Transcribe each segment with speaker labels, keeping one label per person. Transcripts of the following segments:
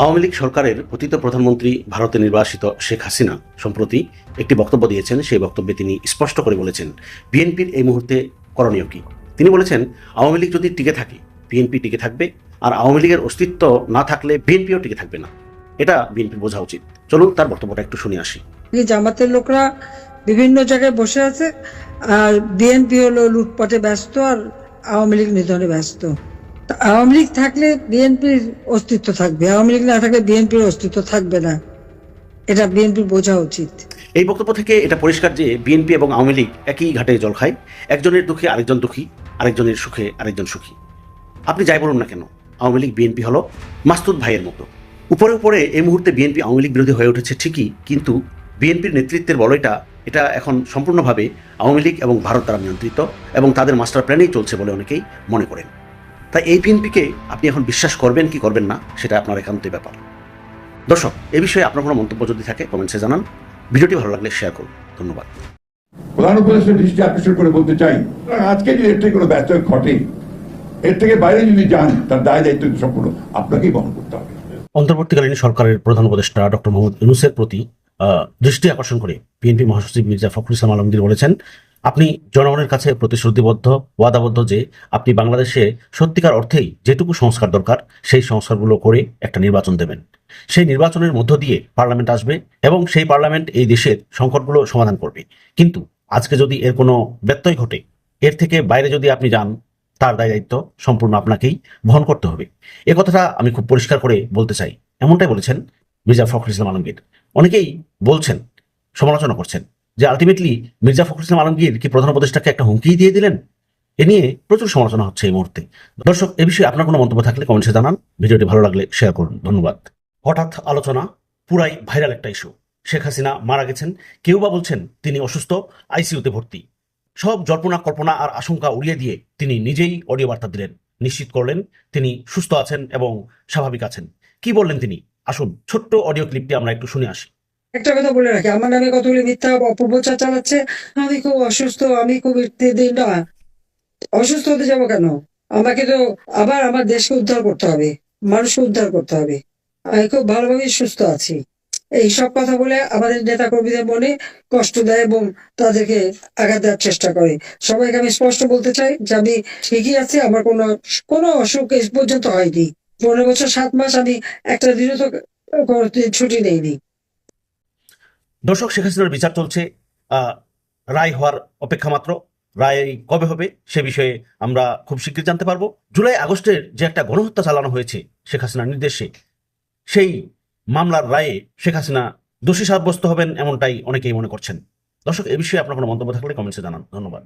Speaker 1: আওয়ামী লীগ সরকারের পতিত প্রধানমন্ত্রী ভারতে নির্বাসিত শেখ হাসিনা সম্প্রতি একটি বক্তব্য দিয়েছেন। সেই বক্তব্যে তিনি স্পষ্ট করে বলেছেন, বিএনপির এই মুহূর্তে করণীয় কি? তিনি বলেছেন, আওয়ামী লীগ যদি টিকে থাকে, বিএনপি টিকে থাকবে, আর আওয়ামী লীগের অস্তিত্ব না থাকলে বিএনপিও টিকে থাকবে না। এটা বিএনপির বোঝা উচিত। চলুন তার বক্তব্যটা একটু শুনে আসি।
Speaker 2: জামাতের লোকরা বিভিন্ন জায়গায় বসে আছে, আর বিএনপি হলো লুটপাটে ব্যস্ত, আর আওয়ামী লীগ নিধনে ব্যস্ত। আওয়ামী লীগ থাকলে বিএনপির অস্তিত্ব থাকবে, আওয়ামী লীগ না থাকলে বিএনপির অস্তিত্ব থাকবে না। এটা বিএনপির বোঝা উচিত।
Speaker 1: এই বক্তব্য থেকে এটা পরিষ্কার যে বিএনপি এবং আওয়ামী লীগ একই ঘাটে জল খায়, একজনের দুঃখে আরেকজন দুঃখী, আরেকজনের সুখে আরেকজন সুখী। আপনি যাই বলুন না কেন, আওয়ামী লীগ বিএনপি হলো মাস্তুদ ভাইয়ের মতো। উপরে উপরে এই মুহূর্তে বিএনপি আওয়ামী লীগ বিরোধী হয়ে উঠেছে ঠিকই, কিন্তু বিএনপির নেতৃত্বের বলয়টা, এটা এখন সম্পূর্ণভাবে আওয়ামী লীগ এবং ভারত দ্বারা নিয়ন্ত্রিত এবং তাদের মাস্টার প্ল্যানেই চলছে বলে অনেকেই মনে করেন। তাই এই বিএনপিকে আপনি এখন বিশ্বাস করবেন কি করবেন না সেটা আপনার একান্তই ব্যাপার। দর্শক এ বিষয়ে আপনার কোনো মন্তব্য যদি থাকে কমেন্টসে জানান। ভিডিওটি ভালো লাগলে শেয়ার করুন। ধন্যবাদ।
Speaker 3: প্রধান উপদেষ্টার দৃষ্টি আকর্ষণ করে বলতে চাই আজকে যদি এর থেকে কোনো ব্যস্ত ঘটে এর থেকে বাইরে যদি যান তার দায় দায়িত্ব সম্পূর্ণ আপনাকেই বহন করতে হবে।
Speaker 1: অন্তর্বর্তীকালীন সরকারের প্রধান উপদেষ্টা ডক্টর মোহাম্মদ ইউনুসের প্রতি আহ, দৃষ্টি আকর্ষণ করে বিএনপি মহাসচিব মির্জা ফখরুল ইসলাম আলমগীর বলেছেন আপনি জনগণের কাছে প্রতিশ্রুতিবদ্ধ, ওয়াদাবদ্ধ যে আপনি বাংলাদেশে সত্যিকার অর্থেই যেটুকু সংস্কার দরকার, সেই সংস্কারগুলো করে একটা নির্বাচন দেবেন। সেই নির্বাচনের মধ্য দিয়ে পার্লামেন্ট আসবে এবং সেই পার্লামেন্ট এই দেশের সংকটগুলো সমাধান করবে। কিন্তু আজকে যদি এর কোনো ব্যত্যয় ঘটে, এর থেকে বাইরে যদি আপনি যান, তার দায় দায়িত্ব সম্পূর্ণ আপনাকেই বহন করতে হবে। এ কথাটা আমি খুব পরিষ্কার করে বলতে চাই। এমনটাই বলেছেন মির্জা ফখরুল ইসলাম আলমগীর। অনেকেই বলছেন, সমালোচনা করছেন। যে আলটিমেটলি মির্জা ফখরুল ইসলাম আলমগীর কি প্রধান উপদেষ্টাকে একটা হুমকি দিয়ে দিলেন? এ নিয়ে প্রচুর সমালোচনা হচ্ছে এই মুহূর্তে। দর্শক, এ বিষয়ে আপনার কোনো মন্তব্য থাকলে কমেন্টসে জানান। ভিডিওটি ভালো লাগলে শেয়ার করুন। ধন্যবাদ। হঠাৎ আলোচনা, পুরাই ভাইরাল একটা ইস্যু শেখ হাসিনা মারা গেছেন। কেউ বা বলছেন তিনি অসুস্থ আইসিইউতে ভর্তি। সব জল্পনা, কল্পনা আর আশঙ্কা উড়িয়ে দিয়ে তিনি নিজেই অডিও বার্তা দিলেন। নিশ্চিত করলেন তিনি সুস্থ আছেন এবং স্বাভাবিক আছেন। কি বললেন তিনি? আসুন, ছোট্ট অডিও ক্লিপটি আমরা একটু শুনে আসি।
Speaker 2: একটা কথা বলে রাখি, আমার নামে কতগুলি মিথ্যা অপপ্রচার চালাচ্ছে, আমি খুব অসুস্থ, আমি খুব দিন না অসুস্থ হতে যাব কেন? আমাকে তো আবার আমার দেশকে উদ্ধার করতে হবে, মানুষকে উদ্ধার করতে হবে। আমি খুব ভালোভাবে সুস্থ আছি। এই সব কথা বলে আমাদের নেতা কর্মীদের মনে কষ্ট দেয় এবং তাদেরকে আঘাত দেওয়ার চেষ্টা করে। সবাইকে আমি স্পষ্ট বলতে চাই যে আমি ঠিকই আছি, আমার কোনো কোনো অসুখ এই পর্যন্ত হয়নি। পনেরো বছর, সাত মাস আমি একটা দিনও তো ছুটি নেইনি।
Speaker 1: দর্শক, শেখ হাসিনার বিচার চলছে। রায় হওয়ার অপেক্ষা মাত্র। রায় কবে হবে সে বিষয়ে আমরা খুব শীঘ্রই জানতে পারব। জুলাই আগস্টের যে একটা গণহত্যা চালানো হয়েছে শেখ হাসিনার নির্দেশে, সেই মামলার রায়ে শেখ হাসিনা দোষী সাব্যস্ত হবেন এমনটাই অনেকেই মনে করছেন। দর্শক, এ বিষয়ে আপনার কোনো মন্তব্য থাকলে কমেন্টসে জানান। ধন্যবাদ।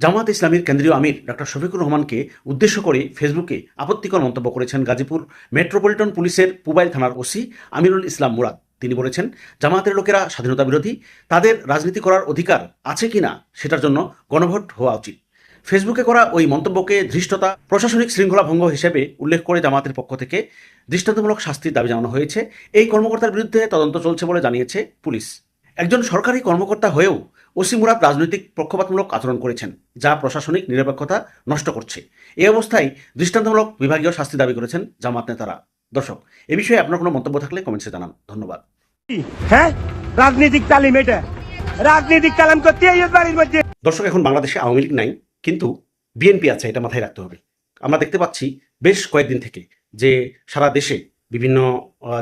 Speaker 1: জামাত ইসলামীর কেন্দ্রীয় আমির ডক্টর শফিকুর রহমানকে উদ্দেশ্য করে ফেসবুকে আপত্তিকর মন্তব্য করেছেন গাজীপুর মেট্রোপলিটন পুলিশের পুবাইল থানার ওসি আমিরুল ইসলাম মুরাদ। তিনি বলেছেন জামাতের লোকেরা স্বাধীনতা বিরোধী, তাদের রাজনীতি করার অধিকার আছে কিনা সেটার জন্য গণভোট হওয়া উচিত। ফেসবুকে করা ওই মন্তব্যকে ধৃষ্টতা, প্রশাসনিক শৃঙ্খলা ভঙ্গ হিসেবে উল্লেখ করে জামাতের পক্ষ থেকে দৃষ্টান্তমূলক শাস্তির দাবি জানানো হয়েছে। এই কর্মকর্তার বিরুদ্ধে তদন্ত চলছে বলে জানিয়েছে পুলিশ। একজন সরকারি কর্মকর্তা হয়েও ওসি মুরাদ রাজনৈতিক পক্ষপাতমূলক আচরণ করেছেন, যা প্রশাসনিক নিরপেক্ষতা নষ্ট করছে। এই অবস্থায় দৃষ্টান্তমূলক বিভাগীয় শাস্তি দাবি করেছেন জামাত নেতারা। দর্শক এ বিষয়ে আপনার কোনো মন্তব্য থাকলে কমেন্টসে জানান। ধন্যবাদ।
Speaker 4: হ্যাঁ? রাজনৈতিক তালিম এটা। রাজনৈতিক তালিম করতে এই বাড়ির মধ্যে
Speaker 1: দর্শক এখন বাংলাদেশে আওয়ামী লীগ নাই কিন্তু বিএনপি আছে এটা মাথায় রাখতে হবে। আমরা দেখতে পাচ্ছি বেশ কয়েকদিন থেকে যে সারা দেশে বিভিন্ন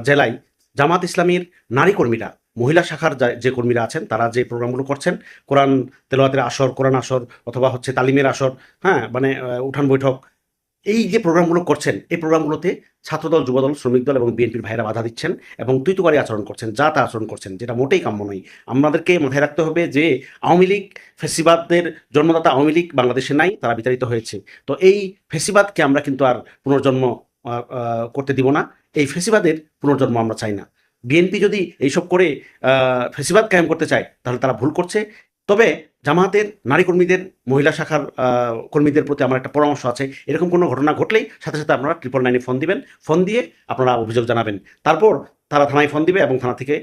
Speaker 1: জেলায় জামাত ইসলামীর নারী কর্মীরা মহিলা শাখার যে কর্মীরা আছেন তারা যে প্রোগ্রামগুলো করছেন কোরআন তেলোয়াতের আসর কোরআন আসর অথবা হচ্ছে তালিমের আসর হ্যাঁ মানে উঠান বৈঠক এই যে প্রোগ্রামগুলো করছেন, এই প্রোগ্রামগুলোতে ছাত্রদল, যুবদল শ্রমিক দল এবং বিএনপির ভাইরা বাধা দিচ্ছেন এবং তুইতুকারী আচরণ করছেন, যা তা আচরণ করছেন, যেটা মোটেই কাম্য নয়। আমাদেরকে মাথায় রাখতে হবে যে আওয়ামী লীগ ফেসিবাদদের জন্মদাতা আওয়ামী লীগ বাংলাদেশে নাই, তারা বিতাড়িত হয়েছে। তো এই ফেসিবাদকে আমরা কিন্তু আর পুনর্জন্ম করতে দিব না। এই ফেসিবাদের পুনর্জন্ম আমরা চাই না। বিএনপি যদি এইসব করে ফেসিবাদ কায়েম করতে চায়, তাহলে তারা ভুল করছে। তবে জামায়াতের নারী কর্মীদের মহিলা শাখার কর্মীদের প্রতি আমার একটা পরামর্শ আছে। এরকম কোনো ঘটনা ঘটলেই সাথে সাথে আপনারা ট্রিপল নাইনে ফোন দিবেন। ফোন দিয়ে আপনারা অভিযোগ জানাবেন। তারপর তারা থানায় ফোন দিবে এবং থানা থেকে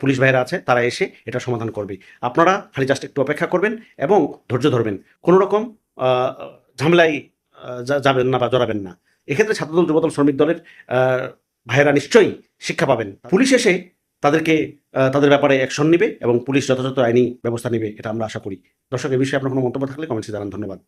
Speaker 1: পুলিশ ভাইরা আছে, তারা এসে এটা সমাধান করবে। আপনারা খালি জাস্ট একটু অপেক্ষা করবেন এবং ধৈর্য ধরবেন। কোনো রকম ঝামেলায় যাবেন না বা জড়াবেন না। এক্ষেত্রে ছাত্রদল, যুবদল, শ্রমিক দলের ভাইয়েরা নিশ্চয়ই শিক্ষা পাবেন। পুলিশ এসে তাদেরকে তাদের ব্যাপারে অ্যাকশন নেবে এবং পুলিশ যথাযথ আইনি ব্যবস্থা নেবে, এটা আমরা আশা করি। দর্শক, এ বিষয়ে আপনার কোনো মন্তব্য থাকলে কমেন্টসে জানান। ধন্যবাদ।